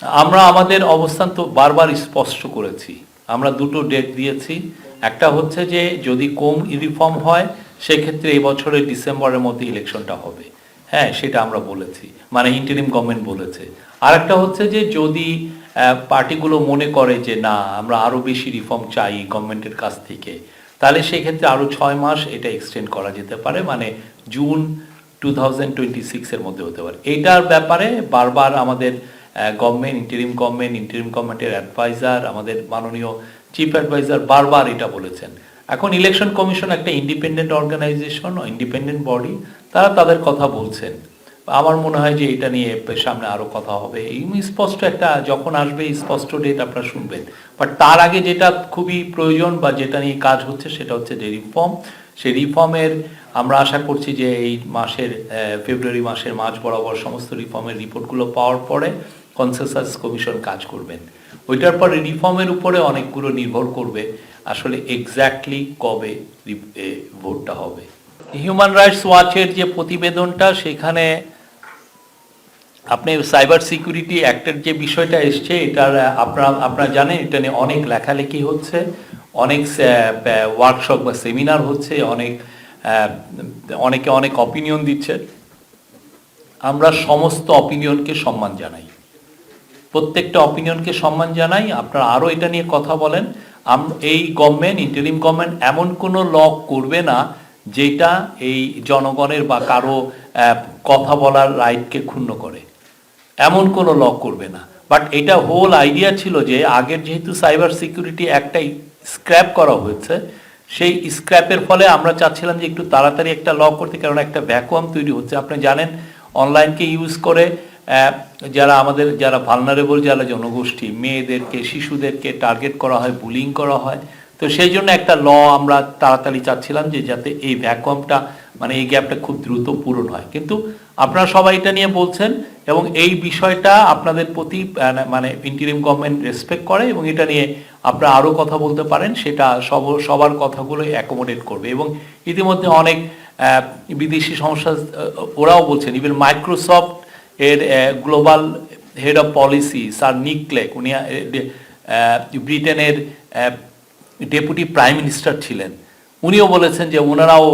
আমরা আমাদের অবস্থান তো বারবার স্পষ্ট করেছি। আমরা দুটো ডেট দিয়েছি। একটা হচ্ছে যে, যদি কম রিফর্ম হয়, সেক্ষেত্রে এই বছরের ডিসেম্বরের মধ্যে ইলেকশনটা হবে। হ্যাঁ সেটা আমরা বলেছি। মানে ইন্টারিম গভর্নমেন্ট বলেছে। আর একটা হচ্ছে যে, যদি পার্টিগুলো মনে করে যে, না, আমরা আরও বেশি রিফর্ম চাই গভর্নমেন্টের কাছ থেকে, তাহলে সেক্ষেত্রে আরও ছয় মাস এটা এক্সটেন্ড করা যেতে পারে। মানে জুন টু থাউজেন্ড টোয়েন্টি সিক্সের মধ্যে হতে পারে। এইটার ব্যাপারে বারবার আমাদের গভর্নমেন্ট ইন্টারিম গভর্নমেন্ট ইন্টারিম গভর্নমেন্টের অ্যাডভাইজার আমাদের মাননীয় চিফ অ্যাডভাইজার বারবার এটা বলেছেন। এখন ইলেকশন কমিশন একটা ইন্ডিপেন্ডেন্ট অর্গানাইজেশন ইন্ডিপেন্ডেন্ট বডি তারা তাদের কথা বলছেন। আমার মনে হয় যে এটা নিয়ে সামনে আরও কথা হবে। এই স্পষ্ট একটা, যখন আসবে স্পষ্ট ডেট আপনারা শুনবেন। বাট তার আগে যেটা খুবই প্রয়োজন বা যেটা নিয়ে কাজ হচ্ছে সেটা হচ্ছে যে রিফর্ম সেই রিফর্মের আমরা আশা করছি যে এই মাসের ফেব্রুয়ারি মাসের মাঝ বরাবর সমস্ত রিফর্মের রিপোর্টগুলো পাওয়ার পরে কনসেসাস কমিশন কাজ করবেন। ওইটার পরে রিফর্মের উপরে অনেকগুলো নির্ভর করবে আসলে এক্স্যাক্টলি কবে ভোটটা হবে। হিউম্যান রাইটস ওয়াচের যে প্রতিবেদনটা, সেখানে আপনি সাইবার সিকিউরিটি অ্যাক্টের যে বিষয়টা এসছে, এটার আপনারা আপনারা জানেন, এটা নিয়ে অনেক লেখালেখি হচ্ছে। অনেক ওয়ার্কশপ বা সেমিনার হচ্ছে, অনেক অনেকে অনেক অপিনিয়ন দিচ্ছে। আমরা সমস্ত অপিনিয়নকে সম্মান জানাই। প্রত্যেকটা অপিনিয়নকে সম্মান জানাই। আপনারা আরও এটা নিয়ে কথা বলেন। এই গভর্নমেন্ট ইন্টারিম গভর্নমেন্ট এমন কোনো ল করবে না, যেটা এই জনগণের বা কারও কথা বলার রাইটকে ক্ষুণ্ণ করে। এমন কোনো ল করবে না। বাট এটা হোল আইডিয়া ছিল যে আগের যেহেতু সাইবার সিকিউরিটি একটাই স্ক্র্যাপ করা হয়েছে। সেই স্ক্র্যাপের ফলে আমরা চাচ্ছিলাম যে একটু তাড়াতাড়ি একটা ল করতে কারণ একটা ভ্যাকুয়াম তৈরি হচ্ছে। আপনি জানেন অনলাইনকে ইউজ করে যারা আমাদের, যারা ভালনারেবল যারা জনগোষ্ঠী, মেয়েদেরকে, শিশুদেরকে টার্গেট করা হয় বুলিং করা হয়। তো সেই জন্য একটা ল আমরা তাড়াতাড়ি চাচ্ছিলাম যে যাতে এই ভ্যাকুয়ামটা মানে এই গ্যাপটা খুব দ্রুত পূরণ হয়। কিন্তু আপনারা সবাই এটা নিয়ে বলছেন এবং এই বিষয়টা আপনাদের প্রতি মানে ইন্টারিম গভর্নমেন্ট রেসপেক্ট করে এবং এটা নিয়ে আপনারা আরও কথা বলতে পারেন, সেটা সব, সবার কথাগুলো অ্যাকোমোডেট করবে। এবং ইতিমধ্যে অনেক বিদেশি সংস্থা ওরাও বলছেন ইভেন মাইক্রোসফট এর global head of policy sir Nick Clegg উনি ব্রিটেনের ডেপুটি প্রাইম মিনিস্টার ছিলেন। উনিও বলেছেন যে ওনারাও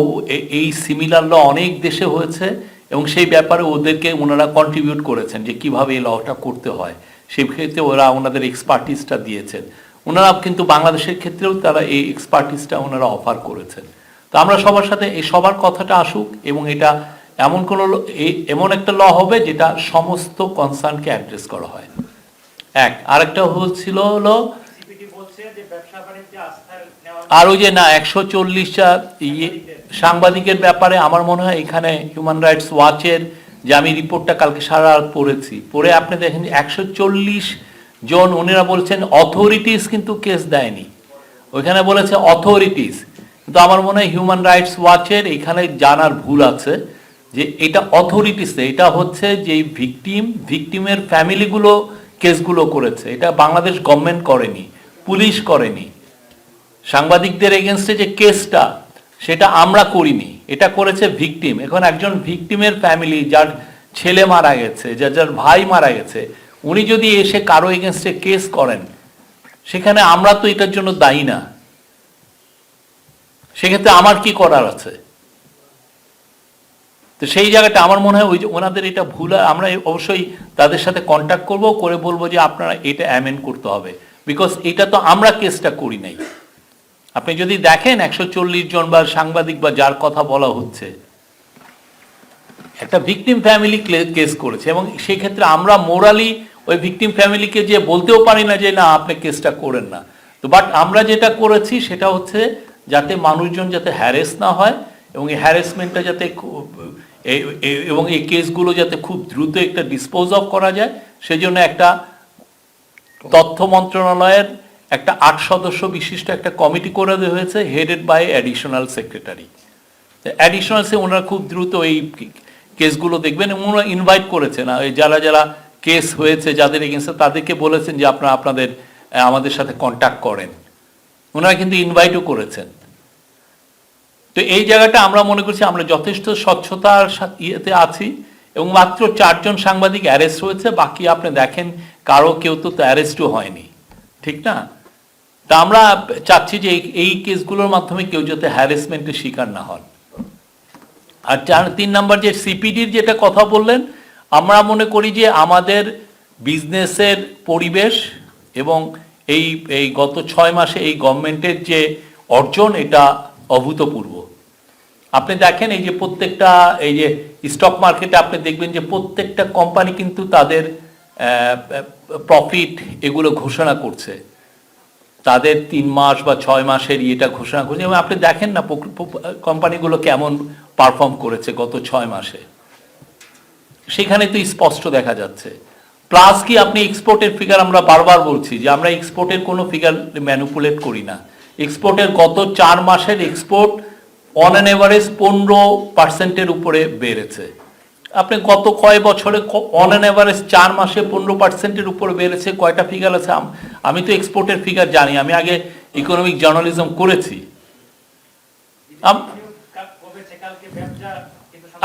এই সিমিলার ল অনেক দেশে হয়েছে এবং সেই ব্যাপারে ওদেরকে ওনারা কন্ট্রিবিউট করেছেন যে কীভাবে এই লটা করতে হয়। সেই ক্ষেত্রে ওরা ওনাদের এক্সপার্টিসটা দিয়েছেন। ওনারা কিন্তু বাংলাদেশের ক্ষেত্রেও তারা এই এক্সপার্টিসটা ওনারা অফার করেছেন। তো আমরা সবার সাথে এই সবার কথাটা আসুক এবং এটা এমন কোনো এমন একটা ল হবে যেটা সমস্ত কনসার্নকে অ্যাড্রেস করা হয়। এক, আরেকটা হচ্ছিল হলো আর ওই যে না, একশো চল্লিশটা ইয়ে সাংবাদিকের ব্যাপারে আমার মনে হয় এখানে হিউম্যান রাইটস ওয়াচের যে আমি রিপোর্টটা কালকে সারা রাত পড়েছি, পড়ে আপনি দেখেন একশো চল্লিশ জন ওনারা বলছেন অথরিটিস কিন্তু কেস দেয়নি। ওইখানে বলেছে অথরিটিস কিন্তু আমার মনে হয় হিউম্যান রাইটস ওয়াচের এখানে জানার ভুল আছে যে এটা অথরিটিস এটা হচ্ছে যে ভিকটিম ভিকটিমের ফ্যামিলিগুলো কেসগুলো করেছে। এটা বাংলাদেশ গভর্নমেন্ট করেনি। পুলিশ করেনি। সাংবাদিকদের এগেনস্টে যে কেসটা, সেটা আমরা করিনি। এটা করেছে ভিকটিম এখন একজন ভিকটিমের ফ্যামিলি যার ছেলে মারা গেছে, যার যার ভাই মারা গেছে, উনি যদি এসে কারও এগেনস্টে কেস করেন, সেখানে আমরা তো এটার জন্য দায়ী না। সেক্ষেত্রে আমার কি করার আছে? তো সেই জায়গাটা আমার মনে হয় ওই যে ওনাদের এটা ভুল আমরা অবশ্যই তাদের সাথে কন্ট্যাক্ট করব, করে বলব যে আপনারা এটা অ্যামেন্ড করতে হবে। বিকজ এটা তো আমরা কেসটা করি নাই। আপনি যদি দেখেন একশো চল্লিশ জন বা সাংবাদিক বা যার কথা বলা হচ্ছে, একটা ভিকটিম ফ্যামিলি কেস করেছে এবং সেক্ষেত্রে আমরা মোরালি ওই ভিকটিম ফ্যামিলিকে যে বলতেও পারি না যে না, আপনি কেসটা করেন না। তো বাট আমরা যেটা করেছি সেটা হচ্ছে যাতে মানুষজন যাতে হ্যারেস না হয় এবং এই হ্যারেসমেন্টটা যাতে এবং এই কেসগুলো যাতে খুব দ্রুত একটা ডিসপোজ অফ করা যায়, সেজন্য একটা তথ্য মন্ত্রণালয়ের একটা আট সদস্য বিশিষ্ট একটা কমিটি করে দেওয়া হয়েছে headed by additional secretary additional সে ওনারা খুব দ্রুত এই কেসগুলো দেখবেন এবং ওনারা ইনভাইট করেছেন। যারা যারা কেস হয়েছে, যাদের এগেনস্টে তাদেরকে বলেছেন যে আপনারা আপনাদের আমাদের সাথে কন্ট্যাক্ট করেন। ওনারা কিন্তু ইনভাইটও করেছেন। তো এই জায়গাটা আমরা মনে করছি আমরা যথেষ্ট স্বচ্ছতার ইয়েতে আছি এবং মাত্র চারজন সাংবাদিক অ্যারেস্ট হয়েছে। বাকি আপনি দেখেন কারও কেউ তো অ্যারেস্টও হয়নি, ঠিক না? তা আমরা চাচ্ছি যে এই- কেসগুলোর মাধ্যমে কেউ যাতে হ্যারাসমেন্টের শিকার না হন। আর চার, তিন নাম্বার যে সিপিডির যেটা কথা বললেন, আমরা মনে করি যে আমাদের বিজনেসের পরিবেশ এবং এই এই গত ছয় মাসে এই গভর্নমেন্টের যে অর্জন, এটা অভূতপূর্ব। আপনি দেখেন এই যে প্রত্যেকটা, এই যে স্টক মার্কেটে আপনি দেখবেন যে প্রত্যেকটা কোম্পানি কিন্তু তাদের প্রফিট এগুলো ঘোষণা করছে। তাদের তিন মাস বা ছয় মাসের ইয়েটা ঘোষণা করছে। এবং আপনি দেখেন না কোম্পানিগুলো কেমন পারফর্ম করেছে গত ছয় মাসে। সেখানে তো স্পষ্ট দেখা যাচ্ছে। প্লাস কি আপনি এক্সপোর্টের ফিগার আমরা বারবার বলছি যে আমরা এক্সপোর্টের কোনো ফিগার ম্যানুপুলেট করি না। এক্সপোর্টের গত চার মাসের এক্সপোর্ট অন অ্যান এভারেজ পনেরো পার্সেন্টের উপরে বেড়েছে। আপনি গত কয় বছরে অন অ্যান এভারেজ চার মাসে পনেরো পার্সেন্টের উপর বেড়েছে, কয়টা ফিগার আছে? আমি তো এক্সপোর্টের ফিগার জানি, আমি আগে ইকোনমিক জার্নালিজম করেছি।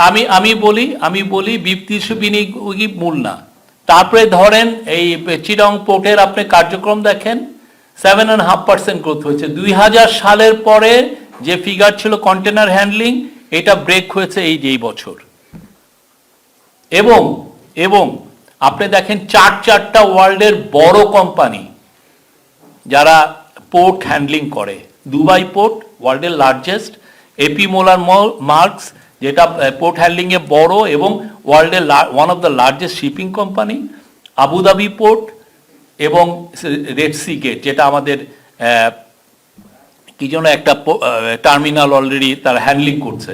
আমি আমি বলি আমি বলি বিনিয়োগই মূল না। তারপরে ধরেন এই চিরং পোর্টের আপনি কার্যক্রম দেখেন seven and half percent growth হয়েছে। দুই হাজার সালের পরে যে ফিগার ছিল কন্টেনার হ্যান্ডলিং এটা ব্রেক হয়েছে এই যে এই বছর। এবং এবং আপনি দেখেন চার চারটা ওয়ার্ল্ডের বড় কোম্পানি যারা পোর্ট হ্যান্ডলিং করে। দুবাই পোর্ট, ওয়ার্ল্ডের লার্জেস্ট এপি মোলার মার্কস যেটা পোর্ট হ্যান্ডলিংয়ে বড় এবং ওয়ার্ল্ডের one of the largest shipping company Abu Dhabi port এবং রেড সি গেট যেটা আমাদের কি যেন একটা টার্মিনাল অলরেডি তারা হ্যান্ডলিং করছে।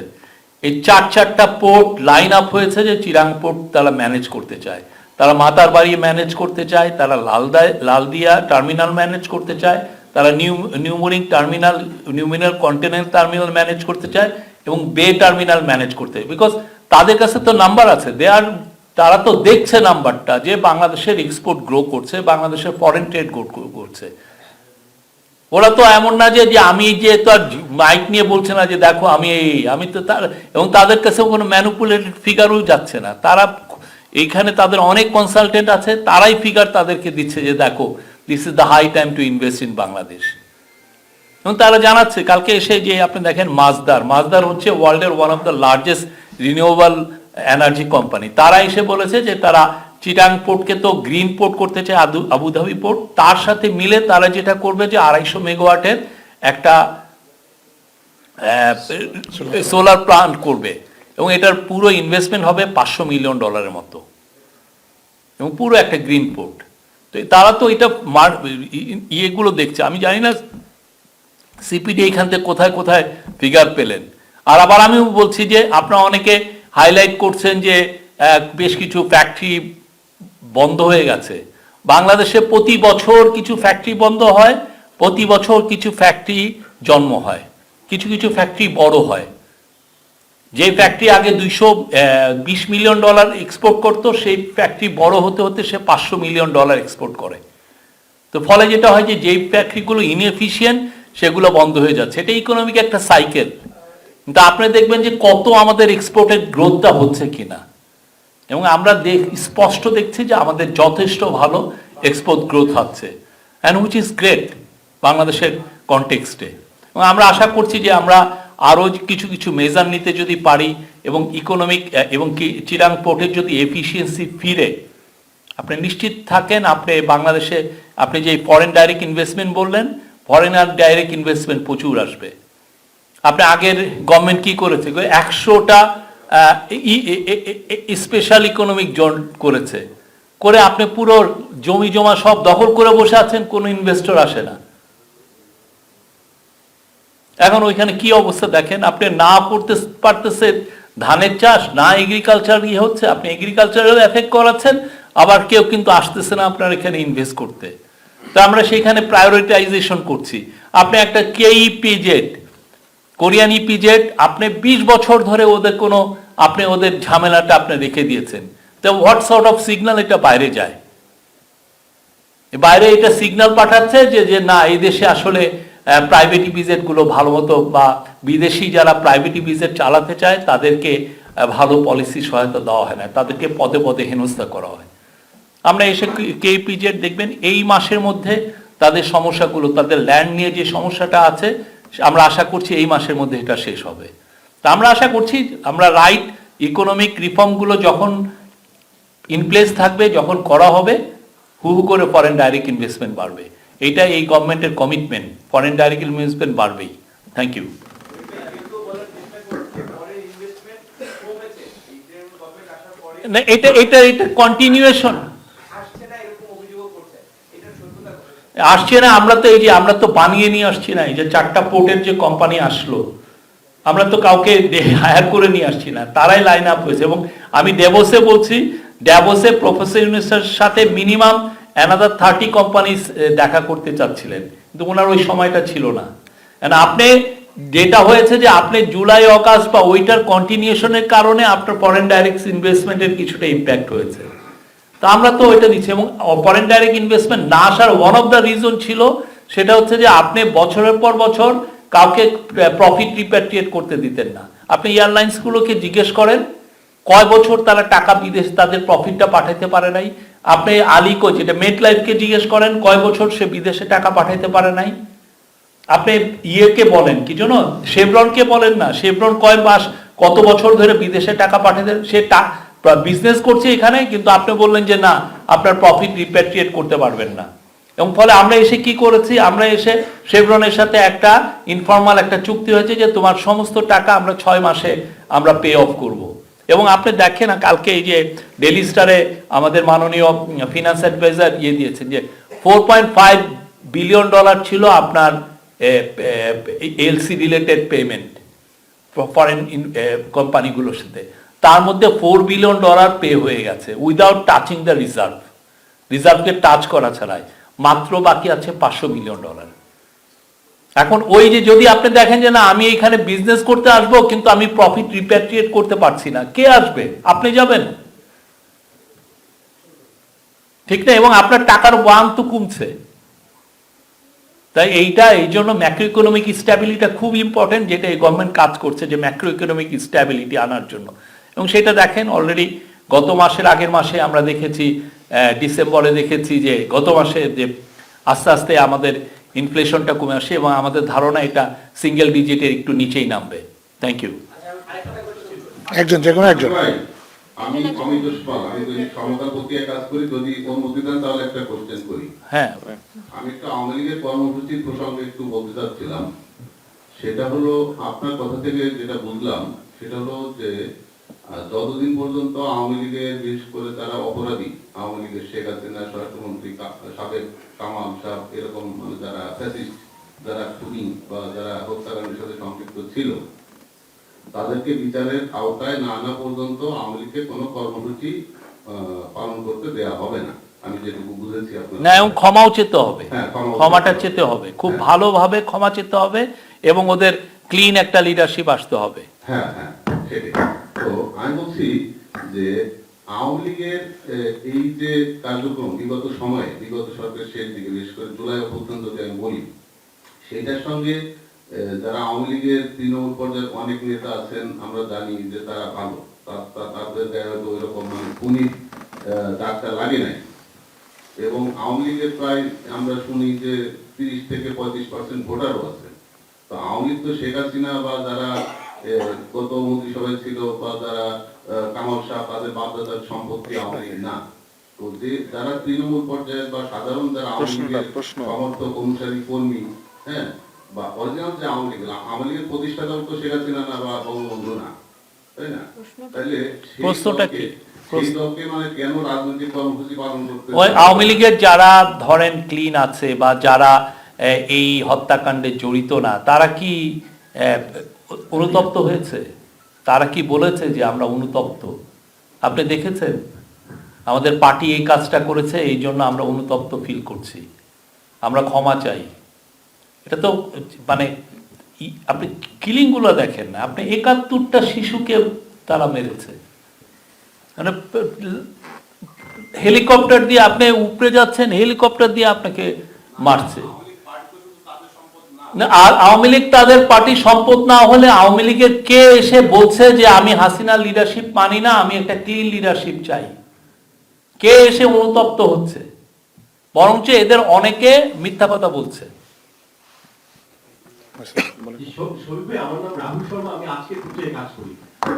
এই চার চারটা পোর্ট লাইন আপ হয়েছে যে চিরাং পোর্ট তারা ম্যানেজ করতে চায়। তারা মাতার বাড়ি ম্যানেজ করতে চায়, তারা লালদায় লালদিয়া টার্মিনাল ম্যানেজ করতে চায়, তারা নিউ নিউমোরিং টার্মিনাল নিউমিনাল কন্টেনেন্ট টার্মিনাল ম্যানেজ করতে চায় এবং বে টার্মিনাল ম্যানেজ করতে বিকজ তাদের কাছে তো নাম্বার আছে দে আর তারা তো দেখছে নাম্বারটা যে বাংলাদেশের এক্সপোর্ট গ্রো করছে, বাংলাদেশের ফরেন ট্রেড গ্রো করছে। ওরা তো এমন না যে আমি যে তো আর মাইক নিয়ে বলছে না যে, দেখো, আমি এই, আমি তো তার এবং তাদের কাছে কোনো ম্যানুপুলেটেড ফিগারও যাচ্ছে না। তারা এইখানে তাদের অনেক কনসালটেন্ট আছে, তারাই ফিগার তাদেরকে দিচ্ছে যে, দেখো this is the high time to invest in Bangladesh এবং তারা জানাচ্ছে, কালকে এসে যে আপনি দেখেন মাজদার মাজদার হচ্ছে ওয়ার্ল্ডের one of the largest renewable energy company তারা এসে বলেছে যে, তারা চিটাং পোর্টকে তো গ্রিন পোর্ট করতে চায় আবুধাবি পোর্ট। তার সাথে মিলে তারা যেটা করবে যে আড়াইশো মেগাওয়াটের একটা সোলার প্লান্ট করবে। এবং এটার পুরো ইনভেস্টমেন্ট হবে পাঁচশো মিলিয়ন ডলারের মতো। এবং পুরো একটা গ্রিন পোর্ট। তো তারা তো এটা মার ইয়েগুলো দেখছে। আমি জানি না সিপিডি এইখান থেকে কোথায় কোথায় ফিগার পেলেন। আর আবার আমি বলছি যে আপনারা অনেকে হাইলাইট করছেন যে বেশ কিছু ফ্যাক্টরি বন্ধ হয়ে গেছে। বাংলাদেশে প্রতি বছর কিছু ফ্যাক্টরি বন্ধ হয়, প্রতি বছর কিছু ফ্যাক্টরি জন্ম হয়, কিছু কিছু ফ্যাক্টরি বড় হয়। যে ফ্যাক্টরি আগে দুইশো বিশ মিলিয়ন ডলার এক্সপোর্ট করতো, সেই ফ্যাক্টরি বড় হতে হতে সে পাঁচশো মিলিয়ন ডলার এক্সপোর্ট করে। তো ফলে যেটা হয় যে, যেই ফ্যাক্টরিগুলো ইনএফিশিয়েন্ট সেগুলো বন্ধ হয়ে যাচ্ছে। এটা ইকোনমিক একটা সাইকেল কিন্তু আপনি দেখবেন যে কত আমাদের এক্সপোর্টের গ্রোথটা হচ্ছে কিনা। এবং আমরা দেখ স্পষ্ট দেখছি যে আমাদের যথেষ্ট ভালো এক্সপোর্ট গ্রোথ হচ্ছে। অ্যান্ড হুইচ ইজ গ্রেট বাংলাদেশের কনটেক্সটে এবং আমরা আশা করছি যে আমরা আরও কিছু কিছু মেজার নিতে যদি পারি এবং ইকোনমিক এবং কি চিরাং পোর্টের যদি এফিসিয়েন্সি ফিরে, আপনি নিশ্চিত থাকেন আপনি বাংলাদেশে, আপনি যে ফরেন ডাইরেক্ট ইনভেস্টমেন্ট বললেন ফরেন আর ডাইরেক্ট ইনভেস্টমেন্ট প্রচুর আসবে। আপনি আগের গভর্নমেন্ট কি করেছে? একশোটা স্পেশাল ইকোনমিক জোন করেছে। করে আপনি পুরো জমি জমা সব দখল করে বসে আছেন, কোনো ইনভেস্টর আসে না। এখন ওইখানে কি অবস্থা দেখেন, আপনি না করতে পারতেছে ধানের চাষ, না এগ্রিকালচার ইয়ে হচ্ছে, আপনি এগ্রিকালচারের এফেক্ট করাচ্ছেন, আবার কেউ কিন্তু আসতেছে না আপনার এখানে ইনভেস্ট করতে। তো আমরা সেখানে প্রায়োরিটাইজেশন করছি। আপনি একটা কেইপিজেড কোরিয়ান ইপিজেড আপনি বিশ বছর ধরে ওদের কোনো, আপনি ওদের ঝামেলাটা আপনি রেখে দিয়েছেন। তো হোয়াট সর্ট অফ সিগন্যাল এটা বাইরে যায়? বাইরে এটা সিগন্যাল পাঠাচ্ছে যে যে না, এই দেশে আসলে প্রাইভেট ইপিজেডগুলো ভালো মতো বা বিদেশি যারা প্রাইভেট ইপিজেড চালাতে চায়, তাদেরকে ভালো পলিসি সহায়তা দেওয়া হয় না। তাদেরকে পদে পদে হেনস্থা করা হয়। আমরা এসে কে কেপিজেড দেখবেন, এই মাসের মধ্যে তাদের সমস্যাগুলো, তাদের ল্যান্ড নিয়ে যে সমস্যাটা আছে আমরা আশা করছি এই মাসের মধ্যে এটা শেষ হবে। তা আমরা আশা করছি, আমরা রাইট ইকোনমিক রিফর্মগুলো যখন ইনপ্লেস থাকবে, যখন করা হবে, হু হু করে ফরেন ডাইরেক্ট ইনভেস্টমেন্ট বাড়বে। এইটা এই গভর্নমেন্টের কমিটমেন্ট ফরেন ডাইরেক্ট ইনভেস্টমেন্ট বাড়বেই। থ্যাংক ইউ না, এটা এটা এটা কন্টিনিউয়েশন আসছে না, আমরা তো এই যে, আমরা তো বানিয়ে নিয়ে আসছি না, এই যে চারটা পোর্টের যে কোম্পানি আসলো, আমরা তো কাউকে হায়ার করে নিয়ে আসছি না, তারাই লাইন আপ হয়েছে। এবং আমি ডেভোসে বলছি ডেভোসে প্রফেসর ইউনিসের সাথে মিনিমাম অ্যানাদার থার্টি কোম্পানি দেখা করতে চাচ্ছিলেন। কিন্তু ওনার ওই সময়টা ছিল না। আপনি, যেটা হয়েছে যে, আপনি জুলাই অগাস্ট বা ওইটার কন্টিনিউশনের কারণে আপনার ফরেন ডাইরেক্ট ইনভেস্টমেন্টের কিছুটা ইম্প্যাক্ট হয়েছে। তা আমরা তো ওইটা দিচ্ছি এবং ফরেন ডাইরেক্ট ইনভেস্টমেন্ট না আসার ওয়ান অফ দ্য রিজন ছিল, সেটা হচ্ছে যে আপনি বছরের পর বছর কাউকে প্রফিট রিপ্যাট্রিয়েট করতে দিতেন না। আপনি এয়ারলাইন্সগুলোকে জিজ্ঞেস করেন, কয় বছর তারা টাকা বিদেশ, তাদের প্রফিটটা পাঠাইতে পারে নাই? আপনি আলিকো যেটা মেট লাইফকে জিজ্ঞেস করেন, কয় বছর সে বিদেশে টাকা পাঠাইতে পারে নাই? আপনি ইয়েকে বলেন, কি জন্য? শেভরনকে বলেন না? শেভরন কয় মাস, কত বছর ধরে বিদেশে টাকা পাঠাতে সে বিজনেস করছে এখানে, কিন্তু আপনি বললেন যে না, আপনার প্রফিট রিপ্যাট্রিয়েট করতে পারবেন না। এবং ফলে আমরা এসে কি করেছি? আমরা এসে শেভরনের সাথে একটা ইনফর্মাল একটা চুক্তি হয়েছে যে তোমার সমস্ত টাকা আমরা ছয় মাসে আমরা পে অফ করব। এবং আপনি দেখেন না, কালকে এই যে ডেলি স্টারে আমাদের মাননীয় ফিনান্স অ্যাডভাইজার ইয়ে দিয়েছেন যে four point five billion dollar ছিল আপনার এলসি রিলেটেড পেমেন্ট ফরেন কোম্পানিগুলোর সাথে। তার মধ্যে ফোর বিলিয়ন ডলার পে হয়ে গেছে উইদাউট টাচিং দ্য রিজার্ভ রিজার্ভকে টাচ করা ছাড়াই, মাত্র বাকি আছে পাঁচশো মিলিয়ন ডলার এখন ওই যে যদি আপনি দেখেন যে না, আমি এখানে বিজনেস করতে আসব, কিন্তু আমি প্রফিট রিপ্যাট্রিয়েট করতে পারছি না, কে আসবে? আপনি যাবেন। ঠিক না? এবং আপনার টাকার ওয়ান তো কমছে। তাই এইটা, এই জন্য ম্যাক্রো ইকোনমিক স্ট্যাবিলিটা খুব ইম্পর্টেন্ট যেটা এই গভর্নমেন্ট কাজ করছে, যে ম্যাক্রো ইকোনমিক স্ট্যাবিলিটি আনার জন্য। এবং সেটা দেখেন অলরেডি গত মাসের আগের মাসে আমরা দেখেছি ডিসেম্বরে দেখেছি যে গত মাসে যে আস্তে আস্তে আমাদের ইনফ্লেশনটা কমে আসে এবং আমাদের ধারণা এটা সিঙ্গেল ডিজিটের একটু নিচেই নামবে। থ্যাংক ইউ একজন যে কোনো একজন। আমি অমিত পাল আমি যদি সমতার প্রতি কাজ করি যদি অনুমতি দেন তাহলে একটা কোশ্চেন করি। হ্যাঁ। আমি একটু আওয়ামী লীগের কর্মসূচির প্রসঙ্গে একটু বলতে চাচ্ছিলাম। সেটা হলো আপনার কথা থেকে যেটা বুঝলাম সেটা হলো যে যতদিন পর্যন্ত আওয়ামী লীগের বিশেষ করে তারা অপরাধী। আওয়ামী লীগের শেখ হাসিনা স্বরাষ্ট্রমন্ত্রী সাবেক কামাল সাহেব এরকম যারা ফ্যাসিস্ট যারা খুনি বা যারা হত্যাকাণ্ডের সাথে সম্পৃক্ত ছিল তাদেরকে বিচারের আওতায় না আনা পর্যন্ত আওয়ামী লীগকে কোনো কর্মসূচি পালন করতে দেয়া হবে না। আমি যেটুকু বুঝেছি না এবং ক্ষমাও চেতে হবে। ক্ষমাও ক্ষমাটা চেতে চেতে হবে। খুব। ভালোভাবে ক্ষমা চেতে হবে এবং ওদের ক্লিন একটা লিডারশিপ আসতে হবে। হ্যাঁ হ্যাঁ সেটাই। তো আমি বলছি যে আওয়ামী লীগের এই যে কার্যক্রম বিগত সময়ে, বিগত সরকারের শেষ দিকে, বিশেষ করে জুলাই অভ্যুত্থান যদি আমি বলি, সেটার সঙ্গে যারা আওয়ামী লীগের তৃণমূল পর্যায়ের অনেক নেতা আছেন, আমরা জানি যে তারা ভালো। তাদের গায়ে হয়তো মানে খুনির দাগটা লাগে নাই। এবং আওয়ামী লীগের প্রায় আমরা শুনি যে তিরিশ থেকে পঁয়ত্রিশ পার্সেন্ট ভোটারও আছে। তো আওয়ামী লীগ তো শেখ হাসিনা বা যারা গত মন্ত্রিসভায় ছিল বা যারা কামাল শাহ তাদের বাপদাদার সম্পত্তি আওয়ামী না। তো যে যারা তৃণমূল পর্যায়ে বা সাধারণ যারা আওয়ামী লীগের সমর্থক অনুসারী কর্মী হ্যাঁ বা অরিজিনাল যে আওয়ামী লীগ আওয়ামী লীগের প্রতিষ্ঠাতাও তো শেখ হাসিনা না বা বঙ্গবন্ধু না। তাই না? তাইলে প্রশ্নটা কি? সেই দলকে মানে আওয়ামী লীগের যারা ধরেন ক্লিন আছে বা যারা এই হত্যাকাণ্ডে জড়িত না তারা কি আহ, অনুতপ্ত হয়েছে। তারা কি বলেছে যে আমরা অনুতপ্ত? আপনি দেখেছেন? আমাদের পার্টি এই কাজটা করেছে, এই জন্য আমরা অনুতপ্ত ফিল করছি। আমরা ক্ষমা চাই। এটা তো মানে আপনি কিলিংগুলো দেখেন না। আপনি একাত্তরটা শিশুকে তারা মেরেছে। মানে হেলিকপ্টার দিয়ে আপনি উপরে যাচ্ছেন, হেলিকপ্টার দিয়ে আপনাকে মারছে। আর আওয়ামী লীগ তাদের পার্টি সম্পদ না হলে আওয়ামী লীগের কে এসে বলছে যে আমি হাসিনার লিডারশিপ মানি না, আমি একটা ক্লিন লিডারশিপ চাই? কে এসে অনুতপ্ত হচ্ছে? বরঞ্চ এদের অনেকে মিথ্যা কথা বলছে।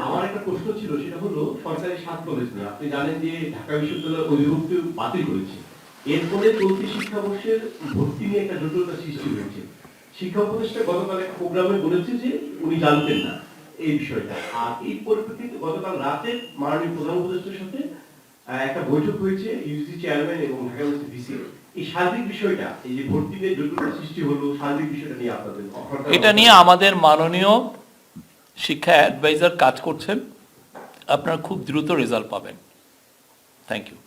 আমার একটা প্রশ্ন ছিল, সেটা হলো সরকারি সাত কলেজ নিয়ে। আপনি জানেন যে ঢাকা বিশ্ববিদ্যালয় অধিভুক্তি বাতিল চলতি শিক্ষাবর্ষের ভর্তি নিয়ে একটা জটিলতা সৃষ্টি হয়েছে। শিক্ষা উপদেষ্টা গতকাল একটা প্রোগ্রামে বলেছে যে উনি জানতেন না এই বিষয়টা। আর এই পরিপ্রেক্ষিতে গতকাল রাতে মাননীয় প্রধান উপদেষ্টার সাথে একটা বৈঠক হয়েছে ইউজি চেয়ারম্যান এবং ঢাকা ইউনিভার্সিটি ভিসি এই সার্বিক বিষয়টা এই যে ভর্তি নিয়ে জটিলতা সৃষ্টি হলো সার্বিক বিষয়টা নিয়ে আপনাদের এটা নিয়ে আমাদের মাননীয় শিক্ষা অ্যাডভাইজার কাজ করছেন। আপনারা খুব দ্রুত রেজাল্ট পাবেন। থ্যাংক ইউ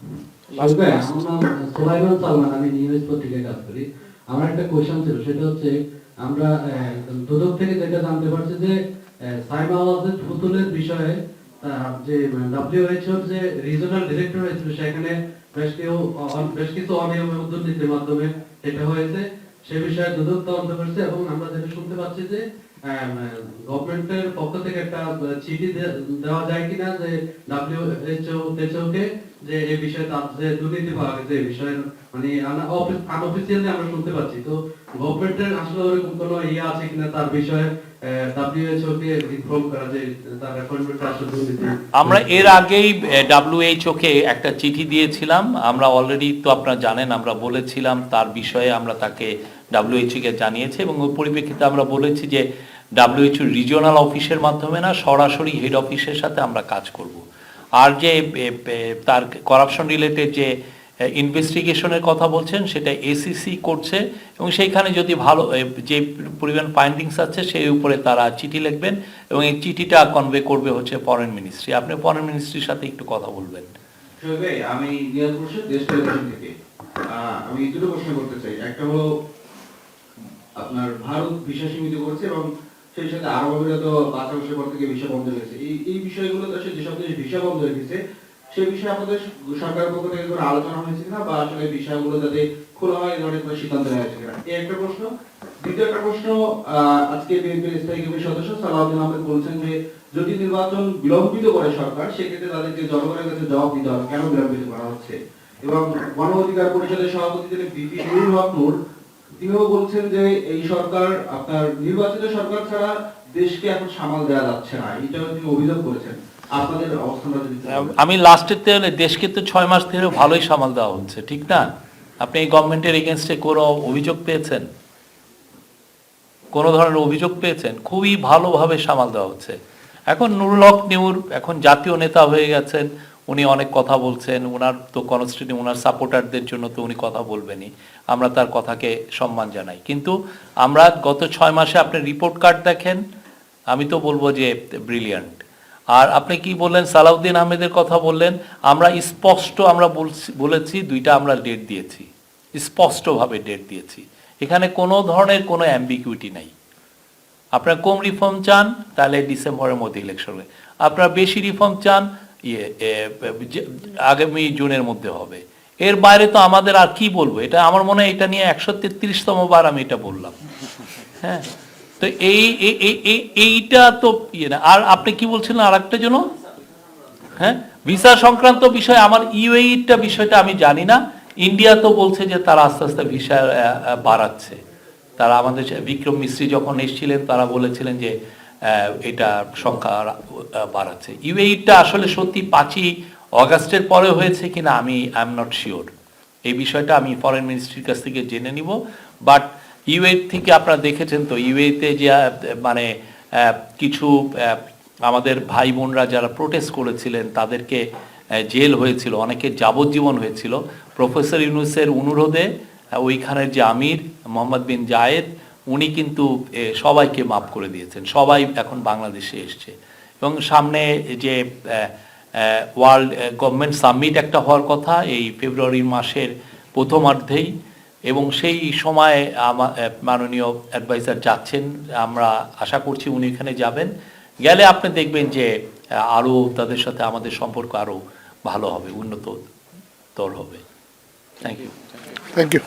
আমি নিউজ পত্রিকায় কাজ করি। আমার একটা কোশ্চেন ছিল সেটা হচ্ছে আমরা দুদক থেকে যেটা জানতে পারছি যে সাইমা আওয়াজের পুতুলের বিষয়ে যে ডাব্লিউএইচওর যে রিজনাল ডিরেক্টর হয়েছিল, সেখানে বেশ কেউ বেশ কিছু অনিয়ম এবং দুর্নীতির মাধ্যমে এটা হয়েছে। সে বিষয়ে দুদক তদন্ত করছে এবং আমরা যেটা শুনতে পাচ্ছি যে গভর্নমেন্টের পক্ষ থেকে একটা চিঠি দেওয়া যায় কিনা যে, ডাব্লিউএইচও যে এই বিষয়ে তার যে দুর্নীতি বিষয়ে মানে আনঅফিসিয়ালি আমরা শুনতে পাচ্ছি। তো আসলে ইয়ে আছে কিনা তার বিষয়ে আমরা এর আগেই ডাব্লিউএইচও কে একটা চিঠি দিয়েছিলাম। আমরা অলরেডি তো আপনারা জানেন, আমরা বলেছিলাম তার বিষয়ে আমরা তাকে ডাব্লিউএইচও কে জানিয়েছি এবং ওই পরিপ্রেক্ষিতে আমরা বলেছি যে ডাব্লিউএইচও রিজিওনাল অফিসের মাধ্যমে না, সরাসরি হেড অফিসের সাথে আমরা কাজ করব। আর যে তার করাপশন রিলেটেড যে ইনভেস্টিগেশনের কথা বলছেন, সেটা এসিসি করছে, এবং সেইখানে যদি ভালো যে পরিমাণ ফাইন্ডিংস আছে, সেই উপরে তারা চিঠি লিখবেন, এবং এই চিঠিটা কনভে করবে হচ্ছে ফরেন মিনিস্ট্রি আপনি ফরেন মিনিস্ট্রির সাথে একটু কথা বলবেন। আমি আমি দুটো প্রশ্ন করতে চাই। একটা হলো, আপনার ভারত ভিসা সীমিত করেছে, এবং সেই সাথে আরব আমিরাত পাঁচ আগস্টের পর থেকে ভিসা বন্ধ রেখেছে এই বিষয়গুলো আসলে যেসব দেশ ভিসা বন্ধ রেখেছে সেই বিষয়ে আপনাদের সরকারের পক্ষ থেকে কোনো আলোচনা হয়েছে কিনা বা আসলে ভিসাগুলো যাতে খোলা হয় ধরনের কোনো সিদ্ধান্ত নেওয়া হয়েছে কিনা? এই একটা প্রশ্ন। দ্বিতীয় একটা প্রশ্ন আজকে বিএনপির স্থায়ী কমিটির সদস্য আহমেদ বলছেন যে, যদি নির্বাচন বিলম্বিত করে সরকার, সেক্ষেত্রে তাদেরকে জনগণের কাছে জবাব দিতে হবে। কেন বিলম্বিত করা হচ্ছে? এবং গণ অধিকার পরিষদের সভাপতি যিনি বিপি হক তিনিও বলছেন যে, এই সরকার, আপনার নির্বাচিত সরকার ছাড়া দেশকে এখন সামাল দেওয়া যাচ্ছে না। এটাও তিনি অভিযোগ করেছেন। আমি লাস্টের হলে দেশকে তো ছয় মাস ধরে ভালোই সামাল দেওয়া হচ্ছে, ঠিক না? আপনি এই গভর্নমেন্টের এগেনস্টে কোনো অভিযোগ পেয়েছেন? কোনো ধরনের অভিযোগ পেয়েছেন? খুবই ভালোভাবে সামাল দেওয়া হচ্ছে। এখন নুরুল হক নিউর, এখন জাতীয় নেতা হয়ে গেছেন, উনি অনেক কথা বলছেন ওনার তো কনস্টিটিউ ওনার সাপোর্টারদের জন্য তো উনি কথা বলবেনই। আমরা তার কথাকে সম্মান জানাই। কিন্তু আমরা গত ছয় মাসে আপনি রিপোর্ট কার্ড দেখেন, আমি তো বলব যে ব্রিলিয়ান্ট আর আপনি কি বললেন? সালাউদ্দিন আহমেদের কথা বললেন। আমরা স্পষ্ট আমরা বলেছি দুইটা আমরা ডেট দিয়েছি। স্পষ্টভাবে ডেট দিয়েছি। এখানে কোনো ধরনের কোনো অ্যাম্বিগুইটি নাই। আপনার কম রিফর্ম চান, তাহলে ডিসেম্বরের মধ্যে ইলেকশন হবে। আপনার বেশি রিফর্ম চান ইয়ে আগামী জুনের মধ্যে হবে। এর বাইরে তো আমাদের আর কি বলব? এটা আমার মনে হয় এটা নিয়ে একশো তেত্রিশতম বার আমি এটা বললাম। হ্যাঁ? তো এই, এই- এই- এই- এইটা তো ইয়ে না। আর আপনি কি আর একটা জন্য? হ্যাঁ? ভিসা সংক্রান্ত বিষয়, আমার ইউএইটা বিষয়টা আমি জানি না। ইন্ডিয়া তো বলছে যে তারা আস্তে আস্তে ভিসা বাড়াচ্ছে। তারা আমাদের বিক্রম মিস্ত্রি যখন এসেছিলেন, তারা বলেছিলেন যে এটা সংখ্যা বাড়াচ্ছে। ইউএইটা আসলে সত্যি পাঁচই অগাস্টের পরে হয়েছে কিনা আমি আই এম নট শিওর এই বিষয়টা আমি ফরেন মিনিস্ট্রির কাছ থেকে জেনে নিব। বাট ইউএ থেকে আপনারা দেখেছেন তো, ইউএতে যে মানে কিছু আমাদের ভাই বোনরা যারা প্রোটেস্ট করেছিলেন, তাদেরকে জেল হয়েছিল, অনেকের যাবজ্জীবন হয়েছিল। প্রফেসর ইউনুসের অনুরোধে ওইখানের যে আমির মোহাম্মদ বিন জায়েদ, উনি কিন্তু সবাইকে মাফ করে দিয়েছেন। সবাই এখন বাংলাদেশে এসছে। এবং সামনে যে ওয়ার্ল্ড গভর্নমেন্ট সামিট একটা হওয়ার কথা, এই ফেব্রুয়ারি মাসের প্রথমার্ধেই এবং সেই সময়ে মাননীয় অ্যাডভাইজার যাচ্ছেন, আমরা আশা করছি উনি এখানে যাবেন। গেলে আপনি দেখবেন যে আরও তাদের সাথে আমাদের সম্পর্ক আরও ভালো হবে উন্নত তর হবে। Thank you thank you